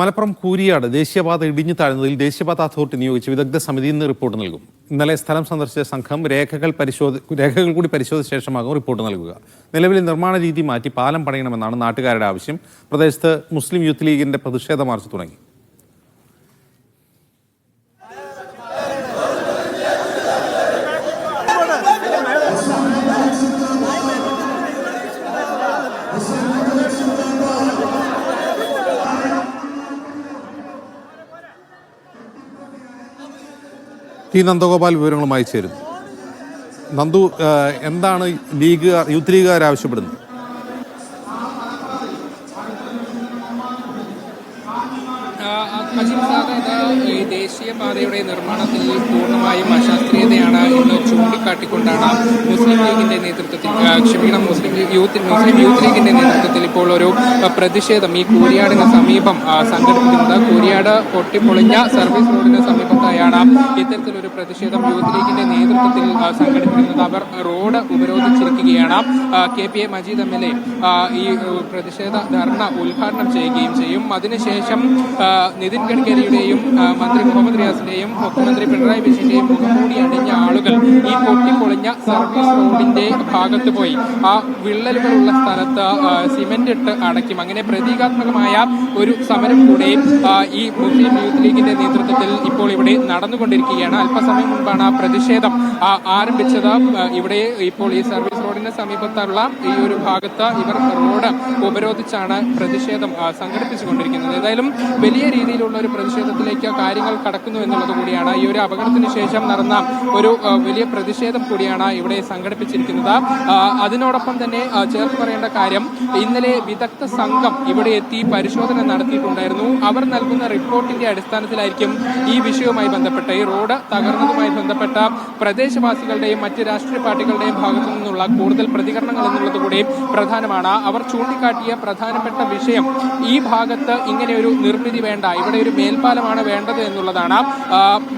മലപ്പുറം കൂരിയാട് ദേശീയപാത ഇടിഞ്ഞു താഴ്ന്നതിൽ ദേശീയപാത അതോറിറ്റി നിയോഗിച്ച വിദഗ്ധ സമിതി ഇന്ന് റിപ്പോർട്ട് നൽകും. ഇന്നലെ സ്ഥലം സന്ദർശിച്ച സംഘം രേഖകൾ പരിശോധി രേഖകൾ കൂടി പരിശോധിച്ച ശേഷമാകും റിപ്പോർട്ട് നൽകുക. നിലവിലെ നിർമ്മാണ രീതി മാറ്റി പാലം പണിയണമെന്നാണ് നാട്ടുകാരുടെ ആവശ്യം. പ്രദേശത്ത് മുസ്ലിം യൂത്ത് ലീഗിന്റെ പ്രതിഷേധ മാർച്ച് തുടങ്ങി. ടി നന്ദഗോപാൽ വിവരങ്ങളുമായി ചേരുന്നു. നന്ദു എന്താണ് ലീഗ് യൂത്ത് ലീഗുകാർ ആവശ്യപ്പെടുന്നത്? ഈ ദേശീയപാതയുടെ നിർമ്മാണത്തിൽ പൂർണമായും അശാസ്ത്രീയതയാണ് എന്ന് ചൂണ്ടിക്കാട്ടിക്കൊണ്ടാണ് മുസ്ലിം ലീഗിന്റെ നേതൃത്വത്തിൽ ക്ഷമിക്കണം മുസ്ലിം യൂത്ത് മുസ്ലിം യൂത്ത് ലീഗിന്റെ നേതൃത്വത്തിൽ ഇപ്പോൾ ഒരു പ്രതിഷേധം ഈ കൂരിയാടിന് സമീപം സംഘടിപ്പിക്കുന്നത്. കൂരിയാട് പൊട്ടിപ്പൊളിഞ്ഞ സർവീസ് റോഡിന് സമീപത്തായാണ് ഇത്തരത്തിലൊരു പ്രതിഷേധം യൂത്ത് ലീഗിന്റെ നേതൃത്വത്തിൽ സംഘടിപ്പിക്കുന്നത്. അവർ road ഉപരോധിച്ചിരിക്കുകയാണ്. K P A Majeed M L A ഈ പ്രതിഷേധ ധർണ ഉദ്ഘാടനം ചെയ്യുകയും ചെയ്യും. അതിനുശേഷം നിതിൻ ഗഡ്കരിയുടെയും മന്ത്രി മുഹമ്മദ് റിയാസിന്റെയും മുഖ്യമന്ത്രി പിണറായി വിജയന്റെയും മുഖംമൂടി അണിഞ്ഞ ആളുകൾ ഈ പൊട്ടിപ്പൊളിഞ്ഞ സർവീസ് റോഡിന്റെ ഭാഗത്ത് പോയി. ആ വിള്ളലുകളുള്ള സ്ഥലത്ത് സിമെന്റ് ഇട്ട് അടയ്ക്കും. അങ്ങനെ പ്രതീകാത്മകമായ ഒരു സമരം കൂടെ ഈ മുസ്ലിം യൂത്ത് ലീഗിന്റെ നേതൃത്വത്തിൽ ഇപ്പോൾ ഇവിടെ നടന്നുകൊണ്ടിരിക്കുകയാണ്. അല്പസമയം മുൻപാണ് ആ പ്രതിഷേധം ആരംഭിച്ചത്. ഇവിടെ ഇപ്പോൾ ഈ സർവീസ് റോഡിന് സമീപത്തുള്ള ഈ ഒരു ഭാഗത്ത് ഇവർ റോഡ് ഉപരോധിച്ചാണ് പ്രതിഷേധം സംഘടിപ്പിച്ചുകൊണ്ടിരിക്കുന്നത്. ഏതായാലും വലിയ രീതിയിലുള്ള ഒരു പ്രതിഷേധത്തിലേക്ക് കാര്യങ്ങൾ കടക്കുന്നു എന്നുള്ളത് കൂടിയാണ്. ഈ ഒരു അപകടത്തിന് ശേഷം നടന്ന ഒരു വലിയ പ്രതിഷേധം കൂടിയാണ് ഇവിടെ സംഘടിപ്പിച്ചിരിക്കുന്നത്. അതിനോടൊപ്പം തന്നെ ചേർത്ത് പറയേണ്ട കാര്യം ഇന്നലെ വിദഗ്ധ സംഘം ഇവിടെ എത്തി പരിശോധന നടത്തിയിട്ടുണ്ടായിരുന്നു. അവർ നൽകുന്ന റിപ്പോർട്ടിന്റെ അടിസ്ഥാനത്തിലായിരിക്കും ഈ വിഷയവുമായി ബന്ധപ്പെട്ട ഈ റോഡ് തകർന്നതുമായി ബന്ധപ്പെട്ട പ്രദേശവാസികളുടെയും മറ്റ് രാഷ്ട്രീയ പാർട്ടികളുടെയും ഭാഗത്തു നിന്നുള്ള കൂടുതൽ പ്രതികരണങ്ങൾ എന്നുള്ളത് കൂടി പ്രധാനമാണ്. അവർ ചൂണ്ടിക്കാട്ടിയ പ്രധാനപ്പെട്ട വിഷയം ഈ ഭാഗത്ത് ഇങ്ങനെ ഒരു നിർമ്മിതി വേണ്ട ഇവിടെ ഒരു മേൽപ്പാലമാണ് വേണ്ടത് എന്നുള്ളതാണ്.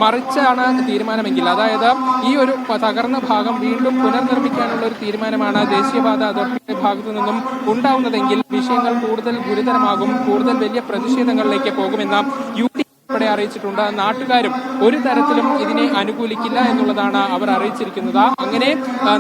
മറിച്ചാണ് തീരുമാനമെങ്കിൽ അതായത് ഈ ഒരു തകർന്ന ഭാഗം വീണ്ടും പുനർനിർമ്മിക്കാനുള്ള ഒരു തീരുമാനമാണ് ദേശീയപാത അതോറിറ്റിയുടെ ഭാഗത്തു നിന്നും ഉണ്ടാവുന്നതെങ്കിൽ വിഷയങ്ങൾ കൂടുതൽ ഗുരുതരമാകും കൂടുതൽ വലിയ പ്രതിഷേധങ്ങളിലേക്ക് പോകുമെന്ന് യു ഉൾപ്പെടെ അറിയിച്ചിട്ടുണ്ട്. നാട്ടുകാരും ഒരു തരത്തിലും ഇതിനെ അനുകൂലിക്കില്ല എന്നുള്ളതാണ് അവർ അറിയിച്ചിരിക്കുന്നത്. അങ്ങനെ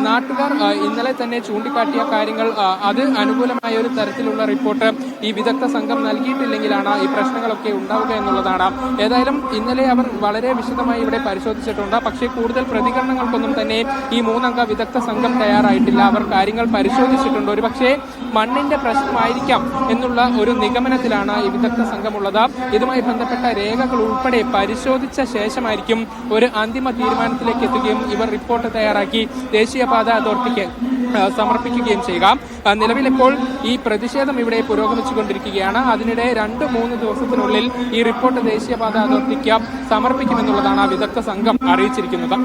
നാട്ടുകാർ ഇന്നലെ തന്നെ ചൂണ്ടിക്കാട്ടിയ കാര്യങ്ങൾ അത് അനുകൂലമായ ഒരു തരത്തിലുള്ള റിപ്പോർട്ട് ഈ വിദഗ്ധ സംഘം നൽകിയിട്ടില്ലെങ്കിലാണ് ഈ പ്രശ്നങ്ങളൊക്കെ ഉണ്ടാവുക എന്നുള്ളതാണ്. ഏതായാലും ഇന്നലെ അവർ വളരെ വിശദമായി ഇവിടെ പരിശോധിച്ചിട്ടുണ്ട്. പക്ഷേ കൂടുതൽ പ്രതികരണങ്ങൾക്കൊന്നും തന്നെ ഈ മൂന്നംഗ വിദഗ്ധ സംഘം തയ്യാറായിട്ടില്ല. അവർ കാര്യങ്ങൾ പരിശോധിച്ചിട്ടുണ്ട്. ഒരു പക്ഷേ മണ്ണിന്റെ പ്രശ്നമായിരിക്കാം എന്നുള്ള ഒരു നിഗമനത്തിലാണ് ഈ വിദഗ്ധ സംഘമുള്ളത്. ഇതുമായി ബന്ധപ്പെട്ട രേഖകൾ ഉൾപ്പെടെ പരിശോധിച്ച ശേഷമായിരിക്കും ഒരു അന്തിമ തീരുമാനത്തിലേക്ക് എത്തുകയും ഇവർ റിപ്പോർട്ട് തയ്യാറാക്കി ദേശീയപാത അതോറിറ്റിക്ക് സമർപ്പിക്കുകയും ചെയ്യുക. നിലവിൽ നിലവിലിപ്പോൾ ഈ പ്രതിഷേധം ഇവിടെ പുരോഗമിച്ചുകൊണ്ടിരിക്കുകയാണ്. അതിനിടെ രണ്ട് മൂന്ന് ദിവസത്തിനുള്ളിൽ ഈ റിപ്പോർട്ട് ദേശീയപാത അതോറിറ്റിക്ക് സമർപ്പിക്കുമെന്നുള്ളതാണ് വിദഗ്ധ സംഘം അറിയിച്ചിരിക്കുന്നത്.